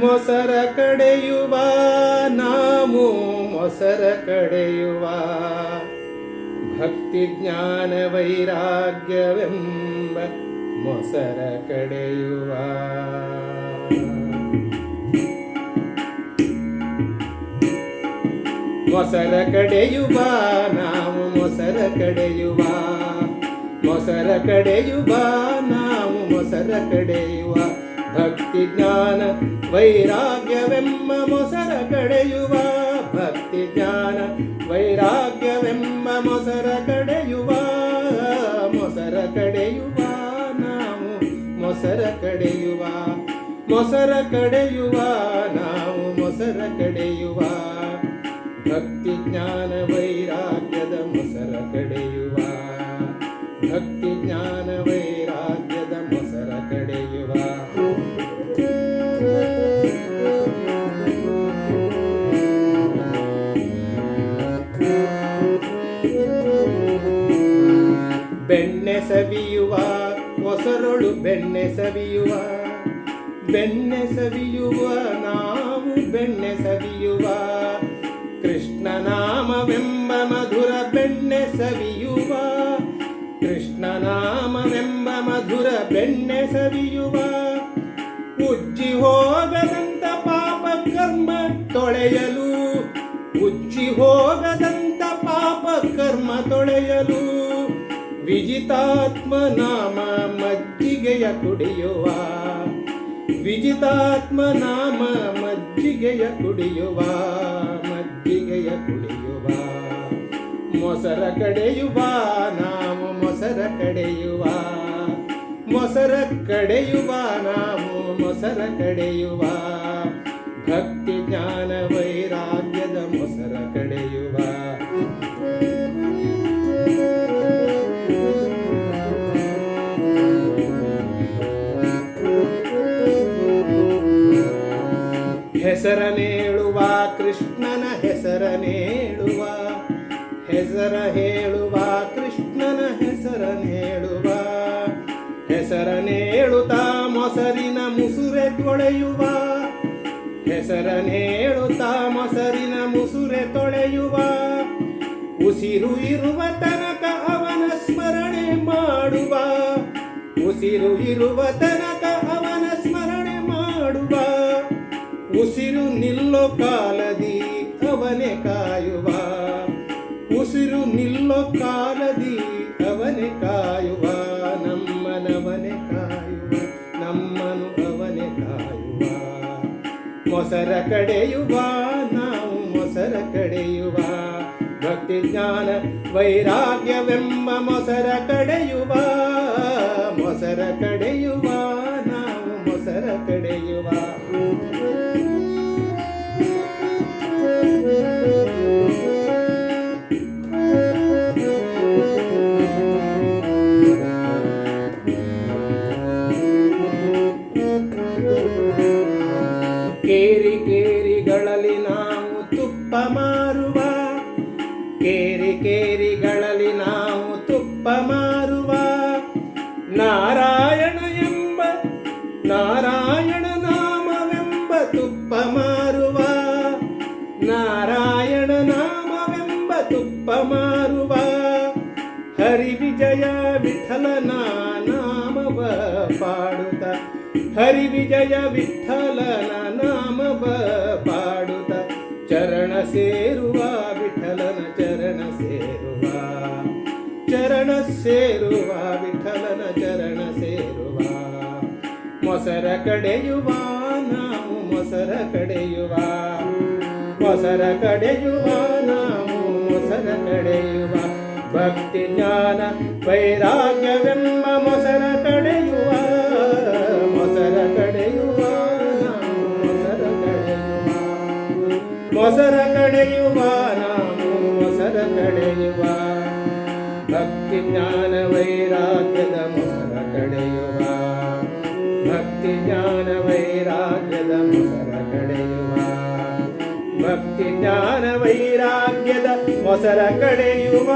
ಮೊಸರ ಕಡೆಯುವ ನಾವು ಮೊಸರ ಕಡೆಯುವ ಭಕ್ತಿ ಜ್ಞಾನ ವೈರಾಗ್ಯವೆಂಬ ಮೊಸರ ಕಡೆಯುವ ಮೊಸರ ಕಡೆಯುವ ನಾವು ಮೊಸರ ಕಡೆಯುವ ಮೊಸರ ಕಡೆಯುವ ನಾವು ಮೊಸರ ಕಡೆಯುವ ಭಕ್ತಿ ಜ್ಞಾನ ವೈರಾಗ್ಯವೆಂಬ ಮೊಸರ ಕಡೆಯುವ. ಭಕ್ತಿ ಜ್ಞಾನ ವೈರಾಗ್ಯವೆಂಬ ಮೊಸರ ಕಡೆಯುವ. ಮೊಸರ ಕಡೆಯುವ ನಾವು ಮೊಸರ ಕಡೆಯುವ. ಮೊಸರ ಕಡೆಯುವ ನಾವು ಮೊಸರ ಕಡೆಯುವ. ಭಕ್ತಿ ಜ್ಞಾನ ವೈರಾಗ್ಯದ ಮೊಸರ ಕಡೆಯುವ. ಭಕ್ತಿ ಜ್ಞಾನ ವೈರಾಗ್ಯದ ಬೆಣ್ಣೆ ಸವಿಯುವ ಹೊಸರೊಳು ಬೆಣ್ಣೆ ಸವಿಯುವ. ಬೆಣ್ಣೆ ಸವಿಯುವ, ನಾವು ಬೆಣ್ಣೆ ಸವಿಯುವ. ಕೃಷ್ಣ ನಾಮವೆಂಬ ಮಧುರ ಬೆಣ್ಣೆ ಸವಿಯುವ. ಕೃಷ್ಣ ನಾಮವೆಂಬ ಮಧುರ ಬೆಣ್ಣೆ ಸವಿಯುವ. ಉಜ್ಜಿ ಹೋಗದಂತ ಪಾಪ ಕರ್ಮ ತೊಳೆಯಲು, ಉಜ್ಜಿ ಹೋಗದಂತ ಪಾಪ ಕರ್ಮ ತೊಳೆಯಲು. ವಿಜಿತಾತ್ಮ ನಾಮ ಮಜ್ಜಿಗೆಯ ಕುಡಿಯುವ. ವಿಜಿತಾತ್ಮ ನಾಮ ಮಜ್ಜಿಗೆಯ ಕುಡಿಯುವ. ಮಜ್ಜಿಗೆಯ ಕುಡಿಯುವ. ಮೊಸರ ಕಡೆಯುವ. ನಾವು ಮೊಸರ ಕಡೆಯುವ. ಮೊಸರ ಕಡೆಯುವ. ನಾವು ಮೊಸರ ಕಡೆಯುವ. ಭಕ್ತಿ ಜ್ಞಾನ ವೈರಾಗ್ಯದ ಮೊಸರ ಕಡೆಯುವ. ಹೆಸರನೇಳುವ, ಕೃಷ್ಣನ ಹೆಸರನೇಳುವ. ಹೆಸರ ಹೇಳುವ, ಕೃಷ್ಣನ ಹೆಸರನೇಳುವ. ಹೆಸರನೇಳುತ್ತಾ ಮೊಸರಿನ ಮುಸುರೆ ತೊಳೆಯುವ. ಹೆಸರನೇಳುತ್ತಾ ಮೊಸರಿನ ಮುಸುರೆ ತೊಳೆಯುವ. ಉಸಿರು ಇರುವ ತನಕ ಅವನ ಸ್ಮರಣೆ ಮಾಡುವ. ಉಸಿರು ಇರುವ ತನಕ ಉಸಿರು ನಿಲ್ಲೋ ಕಾಲದಿ ಅವನೆ ಕಾಯುವ. ಉಸಿರು ನಿಲ್ಲೋ ಕಾಲದಿ ಅವನೆ ಕಾಯುವ. ನಮ್ಮನವನೆ ಕಾಯುವ, ನಮ್ಮನು ಅವನೆ ಕಾಯುವ. ಮೊಸರ ಕಡೆಯುವ, ನಾವು ಮೊಸರ ಕಡೆಯುವ. ಭಕ್ತಿ ಜ್ಞಾನ, ವೈರಾಗ್ಯವೆಂಬ ಮೊಸರ ಕಡೆಯುವ. ಮೊಸರ ಕಡೆಯುವ, ನಾವು ಮೊಸರ ಕಡೆಯುವ. ತುಪ್ಪ ಮಾರುವ ಕೇರಿ ಕೇರಿಗಳಲ್ಲಿ ನಾವು ತುಪ್ಪ ಮಾರುವ ನಾರಾಯಣ ಎಂಬ ನಾರಾಯಣ ನಾಮವೆಂಬ ತುಪ್ಪ ಮಾರುವ ನಾರಾಯಣ ನಾಮವೆಂಬ ತುಪ್ಪ ಮಾರುವ ಹರಿ ವಿಜಯ ವಿಠಲನ ನಾಮವ ಪಾಡುತ್ತ ಹರಿ ವಿಜಯ ವಿಠಲನ ಮೊಸರ ಕಡೆಯುವ, ನಾವು ಮೊಸರ ಕಡೆಯುವ. ಮೊಸರ ಕಡೆಯುವ, ನಾವು ಮೊಸರ ಕಡೆಯುವ. ಭಕ್ತಿ, ಜ್ಞಾನ, ವೈರಾಗ್ಯವೆಂಬ ಮೊಸರ ಕಡೆಯುವ. ಮೊಸರ ಕಡೆಯುವ ಮೊಸರ ಕಡೆಯುವ. ಮೊಸರ ಕಡೆಯುವ, ನಾವು ಮೊಸರ ಕಡೆಯುವ. ಭಕ್ತಿ, ಜ್ಞಾನ, ವೈರಾಗ್ಯದ ಮೊಸರ ಕಡೆಯುವ. ಭಕ್ತಿ ಜ್ಞಾನ ವೈರಾಗ್ಯದ ಮೊಸರ ಕಡೆಯುವ ಭಕ್ತಿ ಜ್ಞಾನ ವೈರಾಗ್ಯದ ಮೊಸರ ಕಡೆಯುವ.